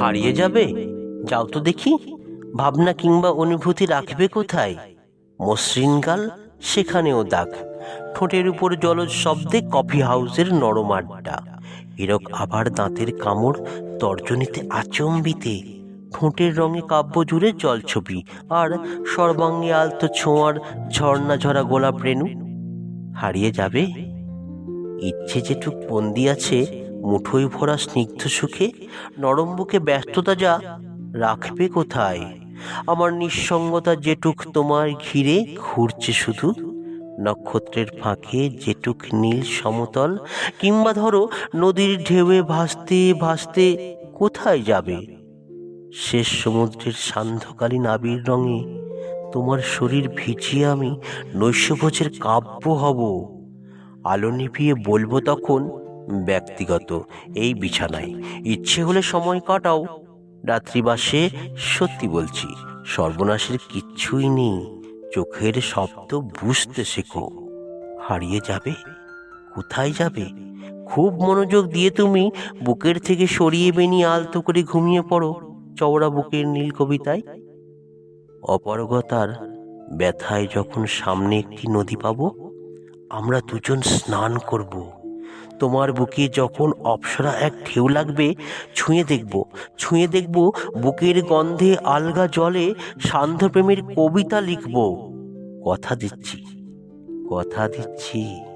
হারিয়ে যাবে? যাও তো দেখি। ভাবনা কিংবা অনুভূতি রাখবে কোথায়? মসৃণ গাল সেখানেও দাগ। ঠোঁটের উপর জলজ শব্দে কফি হাউসের নরম আড্ডা। এরক আবার দাঁতের কামড়, তর্জনীতে আচম্বিতে। ঠোঁটের রঙে কাব্য জুড়ে জলছবি আর সর্বাঙ্গে আলতো ছোঁয়ার ঝর্ণা ঝরা গোলাপ রেণু। হারিয়ে যাবে? ইচ্ছে যেটুক বন্দি আছে মুঠোয় ভরা স্নিগ্ধ সুখে নরম বুকে ব্যস্ততা যা রাখবে কোথায়? আমার নিঃসঙ্গতা যেটুক তোমার ঘিরে ঘুরছে শুধু, নক্ষত্রের ফাঁকে যেটুক নীল সমতল, কিংবা ধরো নদীর ঢেউয়ে ভাসতে ভাসতে কোথায় যাবে? শেষ সমুদ্রের সান্ধ্যকালীন আবির রঙে তোমার শরীর ভিজিয়ে আমি নৈশভোজের কাব্য হব। আলো নিভিয়ে বলব তখন ব্যক্তিগত এই বিছানায়। ইচ্ছে হলে সময় কাটাও। রাত্রিবাসে সত্যি বলছি, সর্বনাশের কিচ্ছুই নেই। চোখের শব্দ বুঝতে শেখো। হারিয়ে যাবে? কোথায় যাবে? খুব মনোযোগ দিয়ে তুমি বুকের থেকে সরিয়ে বেনিয়ে আলতো করে ঘুমিয়ে পড়ো, চওড়া বুকের নীল কবিতায়। অপারগতার ব্যথায় যখন সামনে একটি নদী পাবো, আমরা দুজন স্নান করব। তোমার বুকে যখন অপসরা এক ঢেউ লাগবে, ছুঁয়ে দেখব ছুঁয়ে দেখব বুকের গন্ধে আলগা জলে সান্ধ্যপ্রেমের কবিতা লিখব। কথা দিচ্ছি কথা দিচ্ছি।